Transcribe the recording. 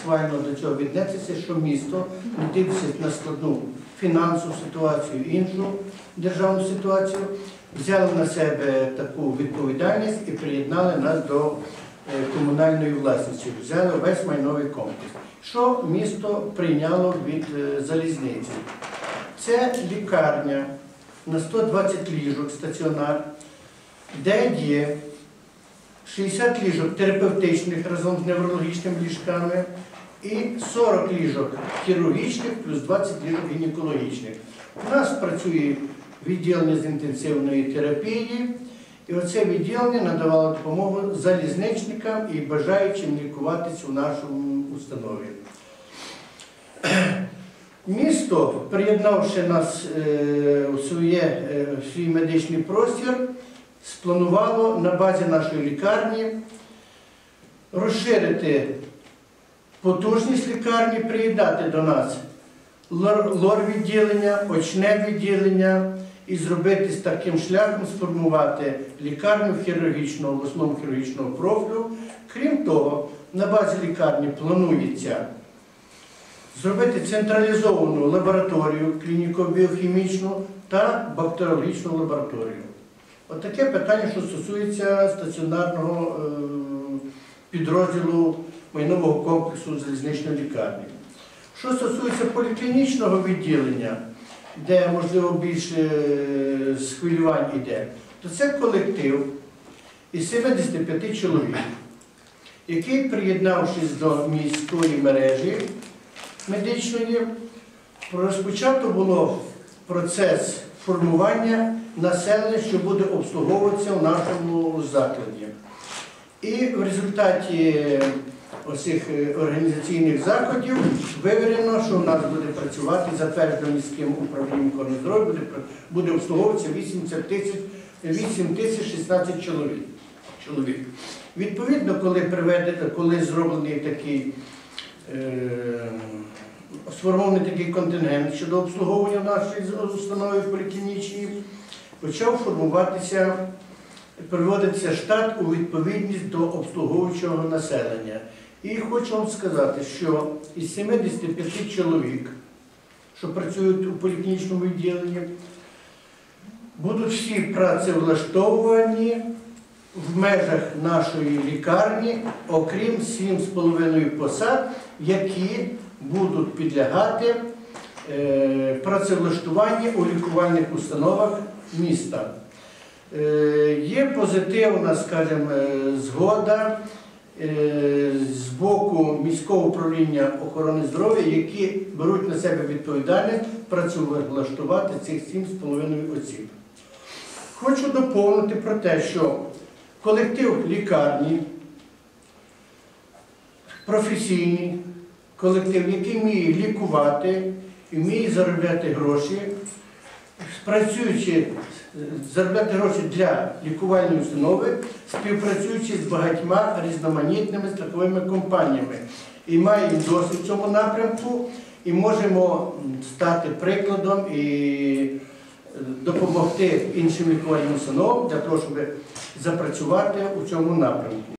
схвально до цього віднестися, що місто, не на складну фінансову ситуацію, іншу державну ситуацію, взяло на себе таку відповідальність і приєднали нас до е, комунальної власності, взяли весь майновий комплекс. Що місто прийняло від е, залізниці? Це лікарня на 120 ліжок стаціонар, де є 60 ліжок терапевтичних разом з неврологічними ліжками і 40 ліжок хірургічних плюс 20 ліжок гінекологічних. У нас працює відділення з інтенсивної терапії, і оце відділення надавало допомогу залізничникам і бажаючим лікуватись у нашому установі. Місто, приєднавши нас е, у е, свій медичний простір, спланувало на базі нашої лікарні розширити потужність лікарні, приєднати до нас лор- лор-відділення, очне відділення і зробити з таким шляхом сформувати лікарню хірургічного, в основному хірургічного профілю. Крім того, на базі лікарні планується зробити централізовану лабораторію клініко-біохімічну та бактеріологічну лабораторію. От питання, що стосується стаціонарного е, підрозділу майнового комплексу залізничної лікарні. Що стосується поліклінічного відділення, де, можливо, більше е, схвилювань йде, то це колектив із 75 чоловік, який, приєднавшись до міської мережі медичної, розпочато було процес формування населення, що буде обслуговуватися в нашому закладі. І в результаті оцих е, організаційних заходів вивірено, що у нас буде працювати затверджено міським управлінням охорони здоров'я, буде, буде обслуговуватися 80 тисяч 8 тисяч 16 чоловік. чоловік. Відповідно, коли приведено, коли зроблений такий е, сформований такий контингент щодо обслуговування нашої установи поліклінічної, почав формуватися, приводитися штат у відповідність до обслуговуючого населення. І хочу вам сказати, що із 75 чоловік, що працюють у поліклінічному відділенні, будуть всі працевлаштовані в межах нашої лікарні, окрім 7,5 посад, які будуть підлягати е, працевлаштуванню у лікувальних установах міста. Е, Є позитивна, згода е, з боку міського управління охорони здоров'я, які беруть на себе відповідальність працевлаштувати цих 7,5 осіб. Хочу доповнити про те, що колектив лікарні, професійний колектив, який вміє лікувати і вміє заробляти гроші, працюючи, заробляти гроші для лікувальної установи, співпрацюючи з багатьма різноманітними страховими компаніями. І маємо досвід в цьому напрямку, і можемо стати прикладом і допомогти іншим лікувальним установам для того, щоб запрацювати у цьому напрямку.